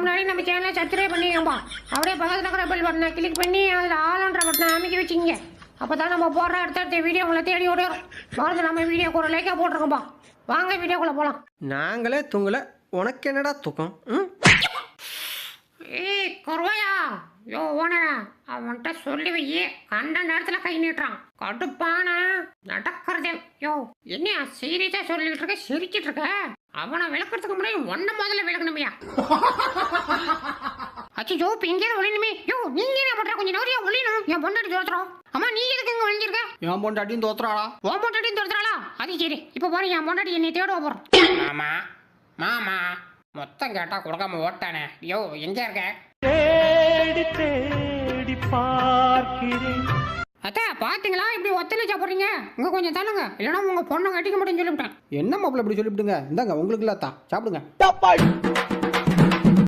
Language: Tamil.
முன்னாடி நம்ம சேனலை சப்ஸ்கிரைப் பண்ணிக்கோப்பா அப்படியே பக்கத்தில் இருக்கிற பெல் பட்டனை கிளிக் பண்ணி அதில் ஆளுன்ற பட்டனை அமைக்க வச்சுங்க அப்போ தான் நம்ம போடுற அடுத்தடுத்த வீடியோ உங்களை தேடி ஓடிடும் மறந்து நம்ம வீடியோக்கு ஒரு லைக்காக போட்டிருக்கோம்ப்பா வாங்க வீடியோக்குள்ளே போகலாம் நாங்களே தூங்கல. உனக்கு என்னடா தூக்கம்? ம்? ஏய் குறவையா யோ ஓனரா. அவன்கிட்ட சொல்லி வையே கண்ட நேரத்தில் கை நீட்டுறான். கடுப்பான நடக்கிறதே. யோ என்னையா சீரியஸாக சொல்லிட்டு இருக்க? சிரிச்சிட்டு இருக்க? அவனை விளக்குறதுக்கு முன்னாடி ஒன்ன முதல்ல விளக்கணுமையா? அச்சோ இப்போ இங்கே ஒளியணுமே யோ நீங்க என்ன பண்ற? கொஞ்சம் நோரியா ஒளியணும். என் பொண்டாட்டி தோத்துறோம் அம்மா நீ எதுக்கு இங்கே ஒளிஞ்சிருக்க? என் பொண்டாட்டியும் தோத்துறாளா உன் பொண்டாட்டி தோத்துறாளா அது சரி. இப்போ பாரு என் பொண்டாட்டி என்னை தேடுவா போறோம் மாமா மாமா மொத்தம் கேட்டா கொடுக்காம ஓட்டானே. யோ எங்க இருக்க? தேடி தேடி பார்க்கிறேன். அத்தா பாத்தீங்களா? இப்படி ஒத்தலைச்சா போறீங்க இங்க கொஞ்சம் தள்ளுங்க. இல்லைன்னா உங்க பொண்ணை கட்டிக்க முடியும்னு சொல்லிவிட்டேன். என்ன மாப்பிள்ள இப்படி சொல்லிவிடுங்க? இந்தாங்க உங்களுக்கு இல்லாத்தா சாப்பிடுங்க.